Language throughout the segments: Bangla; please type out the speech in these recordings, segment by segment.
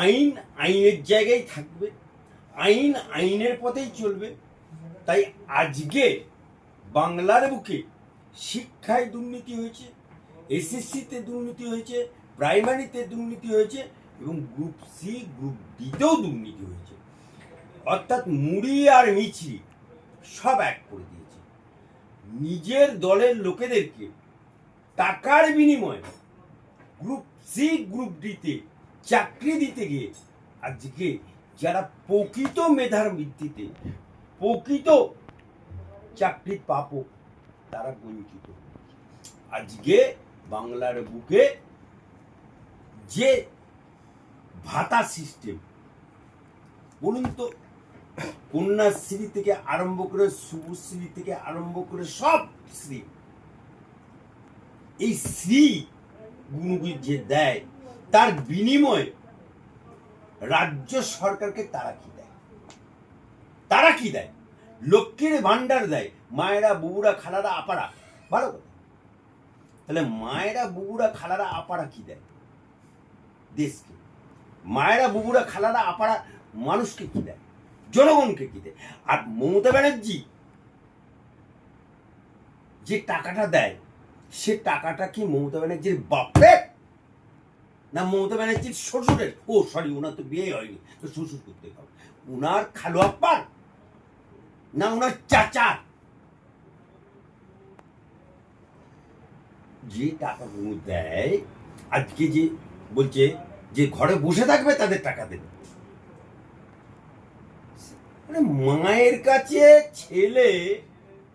আইন, আইনের জায়গায় থাকবে। আইন আইনের পথেই চলবে। তাই আজকে বাংলার বুকে শিক্ষায় দুর্নীতি হয়েছে, এসএসসিতে দুর্নীতি হয়েছে, প্রাইমারিতে দুর্নীতি হয়েছে এবং গ্রুপ সি, গ্রুপ ডিতেও দুর্নীতি হয়েছে। অর্থাৎ মুড়ি আর মিছরি সব এক করে দিয়েছে। নিজের দলের লোকেদেরকে টাকার বিনিময়ে গ্রুপ সি, গ্রুপ ডিতে চাকরি দিতে গিয়ে আজকে যারা প্রকৃত মেধার ভিত্তিতে, প্রকৃত চাকরি পাবো তারা বঞ্চিত। আজকে বাংলার বুকে যে ভাতা সিস্টেম বলুন তো, কন্যাশ্রী থেকে আরম্ভ করে শুভশ্রী থেকে আরম্ভ করে সব শ্রী, এই শ্রী গুণগুলি যে দেয় তার বিনিময়ে রাজ্য সরকারকে তারা কি দেয়? তারা কি দেয়? লক্ষ্মীর ভান্ডার দেয়। মায়েরা বুবুরা খালারা, আপারা। ভালো তাহলে মায়েরা বুবুরা খালারা, আপারা কি দেয়? দেশকে। মায়েরা বুবুরা খালারা, আপারা মানুষকে কি দেয়? জনগণকে কি দেয়? আর মমতা ব্যানার্জি যে টাকাটা দেয়, সে টাকাটা কি মমতা ব্যানার্জির বাপের না মমতা ব্যানার্জির শ্বশুরের। ও সরি ওনার তো বিয়ে হয়নি, তো শ্বশুর করতে হবে। ওনার খালু আপ্পার না ওনার চাচা যে টাকাগুলো দেয়, আজকে যে বলছে যে ঘরে বসে থাকবে, তাদের টাকা দেবে। মানে মায়ের কাছে ছেলে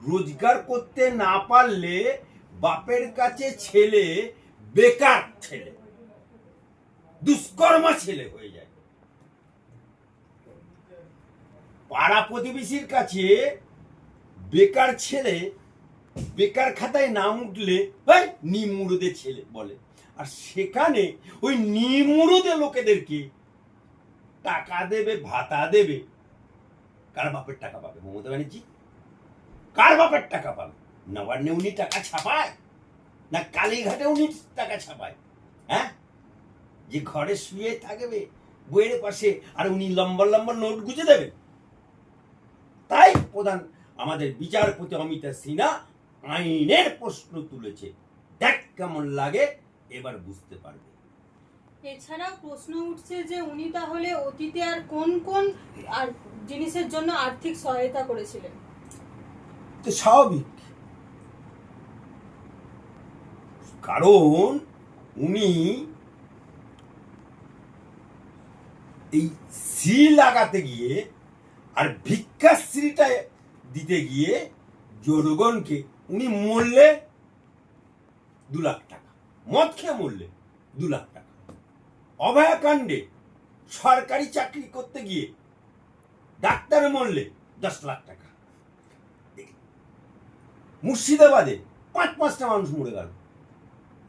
রোজগার করতে না পারলে বাপের কাছে ছেলে বেকার ছেলে। দুষ্কর্মা ছেলে হয়ে যায়। পাড়া প্রতিবেশীর কাছে বেকার ছেলে, বেকার খাতায় নাম উঠলে ভাই নিমুরুদের ছেলে বলে। আর সেখানে ওই নিমুরুদে লোকেদেরকে টাকা দেবে, ভাতা দেবে। কার বাপের টাকা পাবে? মমতা ব্যানার্জি। কার বাপের টাকা পাবে? নবান্নে উনি টাকা ছাপায়? না কালীঘাটে উনি টাকা ছাপায়? হ্যাঁ? যে ঘরে শুয়ে থাকবে বইয়ের পাশে আর উনি লম্বা লম্বা নোট গুজে দেবেন তাই প্রধান আমাদের বিচারপতি অমিতা সিনহা আইনের প্রশ্ন তুলেছে। দেখ কেমন লাগে এবার বুঝতে পারবে। এছাড়া প্রশ্ন উঠছে যে উনি তাহলে অতীতে আর কোন কোন আর জিনিসের জন্য আর্থিক সহায়তা করেছিলেন? তো স্বাভাবিক। কারণ উনি এই সি লাগাতে গিয়ে আর ভিক্ষাশ্রীটা দিতে গিয়ে জনগণকে উনি মরলে দু লাখ টাকা, মদ খেয়ে মরলে দু লাখ টাকা। অভয়াকাণ্ডে সরকারি চাকরি করতে গিয়ে ডাক্তার মরলে দশ লাখ টাকা। মুর্শিদাবাদে পাঁচ পাঁচটা মানুষ মরে গেল।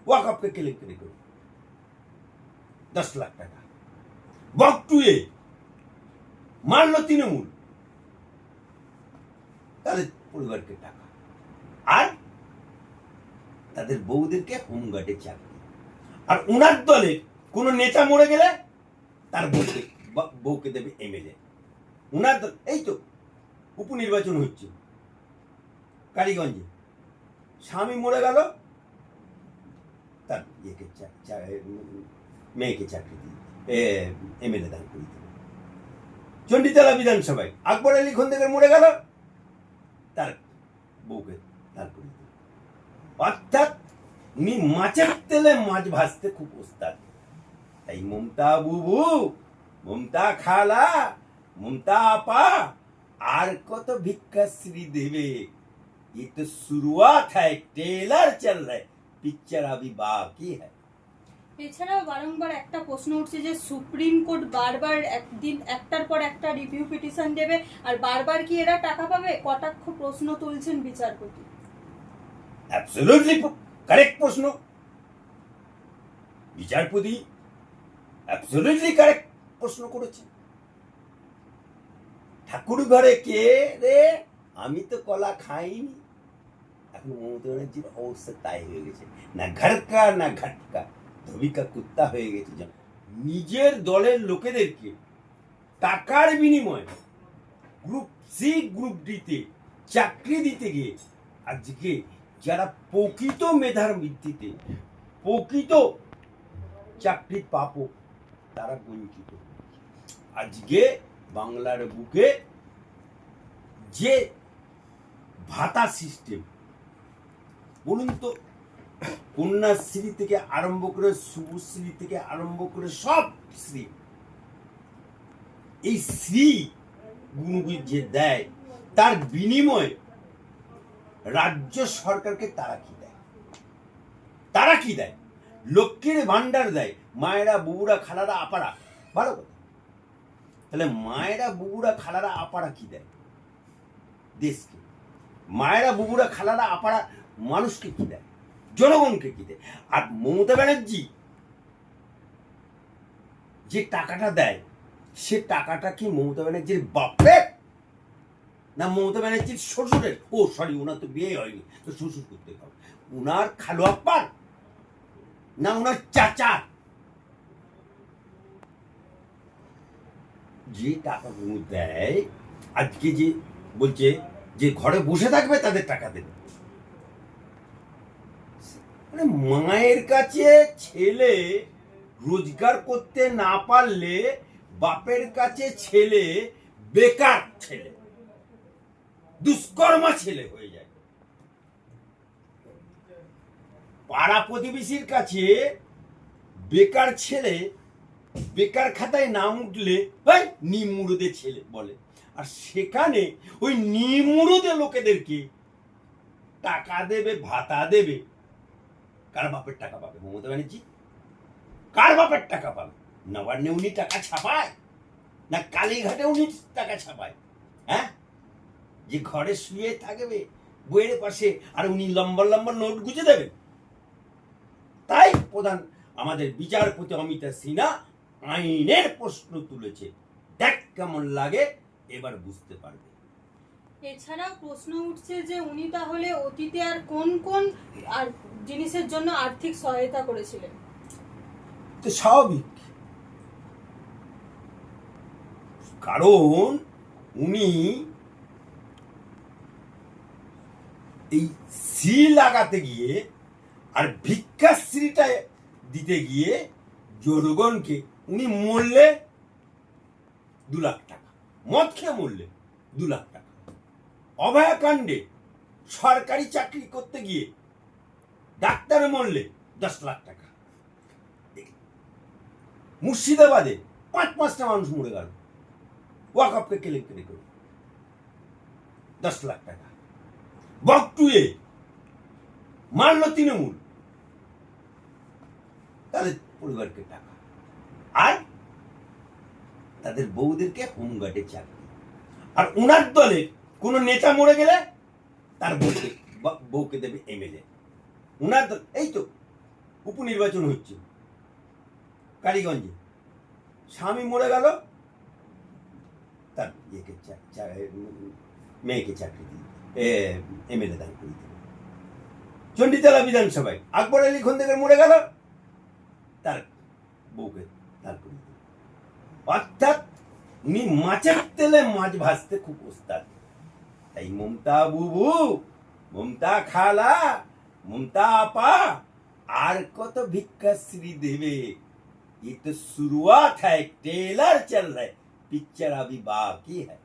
ওয়াকআপকে কেলেঙ্কারি করে। দশ লাখ টাকা। বকটুয়ে মারল তৃণমূল। তাদের পরিবারকে টাকা। আর তাদের বউদেরকে হোমগার্ডে চাকরি। আর ওনার দলে কোনো নেতা মরে গেলে তার বউকে বউকে দেবে এমএলএ। ওনার দল এই তো, উপনির্বাচন হচ্ছে। কালীগঞ্জে। স্বামী মরে গেল, তার ইয়েকে মেয়েকে চাকরি দিয়ে এমএলএ দান করে দিল চণ্ডীতলা বিধানসভায় আকবর আলী খন্দকার মরে গেল তার বউকে দান করে দিল অর্থাৎ উনি মাছের তেলে মাছ ভাজতে খুব ওস্তাদ তাই মমতা বুবু মমতা খালা মমতা আপা আর কত ভিক্ষাশ্রী দেবে ये तो शुरुआत है ट्रेलर चल रहा है पिक्चर अभी बाकी है এছাড়াও বারংবার একটা প্রশ্ন উঠছে যে সুপ্রিম কোর্ট বারবার একদিন, একটার পর একটা রিভিউ পিটিশন দেবে, আর বারবার কি এরা টাকা পাবে? কটাক্ষ প্রশ্ন তুলছেন বিচারপতি। অ্যাবসলিউটলি কারেক্ট প্রশ্ন। বিচারপতি অ্যাবসলিউটলি কারেক্ট প্রশ্ন করেছে ঠাকুর ঘরে কে রে? আমি তো কলা খাইনি। এখন মমতা ব্যানার্জির অবস্থা তাই হয়ে গেছে। না ঘরকা, না ঘটকা। ধবিকা কুত্তা হয়ে গেছে যেন। নিজের দলের লোকেদেরকে টাকার বিনিময়ে গ্রুপ সি গ্রুপ ডিতে চাকরি দিতে গিয়ে আজকে যারা প্রকৃত মেধার ভিত্তিতে, প্রকৃত চাকরি পাবো তারা বঞ্চিত আজকে বাংলার বুকে যে ভাতা সিস্টেম বলুন তো কন্যাশ্রী থেকে আরম্ভ করে শুভশ্রী থেকে আরম্ভ করে সব শ্রী এই শ্রী গুণগুলি যে দেয়, তার বিনিময়ে রাজ্য সরকারকে তারা কি দেয়? তারা কি দেয়? লক্ষ্মীর ভান্ডার দেয়, মায়েরা বুবুরা খালারা, আপারা। ভালো কথা। তাহলে মায়েরা বুবুরা খালারা, আপারা কি দেয়? দেশকে। মায়েরা বুবুরা খালারা, আপারা মানুষকে কি দেয়? জনগণকে কি দেয়? আর মমতা ব্যানার্জি যে টাকাটা দেয়, সে টাকাটা কি মমতা ব্যানার্জির বাপের? না মমতা ব্যানার্জির শ্বশুরের? ও সরি ওনার তো বিয়ে হয়নি, তো শ্বশুর করতে হবে। ওনার খালু আপ্পার? না ওনার চাচার? যে টাকাগুলো দেয়, আজকে যে বলছে যে ঘরে বসে থাকবে, তাদের টাকা দেবে। মানে মায়ের কাছে ছেলে রোজগার করতে না পারলে বাপের কাছে ছেলে বেকার ছেলে, দুষ্কর্মা ছেলে হয়ে যায়। পাড়া প্রতিবেশীর কাছে বেকার ছেলে, বেকার খাতায় নাম উঠলে ভাই নিমুরুদে ছেলে বলে। আর সেখানে ওই নিমুরুদে লোকেদেরকে টাকা দেবে, ভাতা দেবে। কার বাপের টাকা পাবে? মমতা ব্যানার্জি? কার বাপের টাকা পাবে? নবান্নে উনি টাকা ছাপায়? না কালীঘাটে উনি টাকা ছাপায়? হ্যাঁ? যে ঘরে শুয়ে থাকবে, বইয়ের পাশে, আর উনি লম্বা লম্বা নোট গুজে দেবেন তাই প্রধান, আমাদের বিচারপতি অমিতা সিনহা আইনের প্রশ্ন তুলেছে। দেখ কেমন লাগে, এবার বুঝতে পারবে। এছাড়াও প্রশ্ন উঠছে যে উনি তাহলে অতীতে আর কোন কোন আর জিনিসের জন্য আর্থিক সহায়তা করেছিলেন? তো স্বাভাবিক। কারণ উনি এই শ্রী লাগাতে গিয়ে আর ভিক্ষাশ্রীটা দিতে গিয়ে জনগণকে উনি মরলে দু লাখ টাকা, মদ খেয়ে মরলে দু লাখ টাকা। অভয়াকাণ্ডে সরকারি চাকরি করতে গিয়ে ডাক্তার মরলে দশ লাখ টাকা। মুর্শিদাবাদে পাঁচ পাঁচটা মানুষ মরে গেল। ওয়াকআপকে কেলেঙ্কারি করে। দশ লাখ টাকা। বকটুয়ে মারল তৃণমূল। তাদের পরিবারকে টাকা। আর তাদের বউদেরকে হোমগার্ডে চাকরি। আর ওনার দলের কোন নেতা মরে গেলে তার বউকে বউকে দেবে এমএলএ ওনার এই তো, উপনির্বাচন হচ্ছে, কালীগঞ্জে। স্বামী মরে গেল, তার ইয়েকে মেয়েকে চাকরি দিয়ে এমএলএ দান করে দিল। চণ্ডীতলা বিধানসভায়, আকবর আলী খন্দকার মরে গেল, তার বউকে দান করে দিল। অর্থাৎ উনি মাছের তেলে মাছ ভাজতে খুব ওস্তাদ। তাই মমতা বুবু মমতা খালা মমতা আপা আর কত ভিক্ষাশ্রী দেবে ये तो शुरुआत है ट्रेलर चल रहा है पिक्चर अभी बाकी है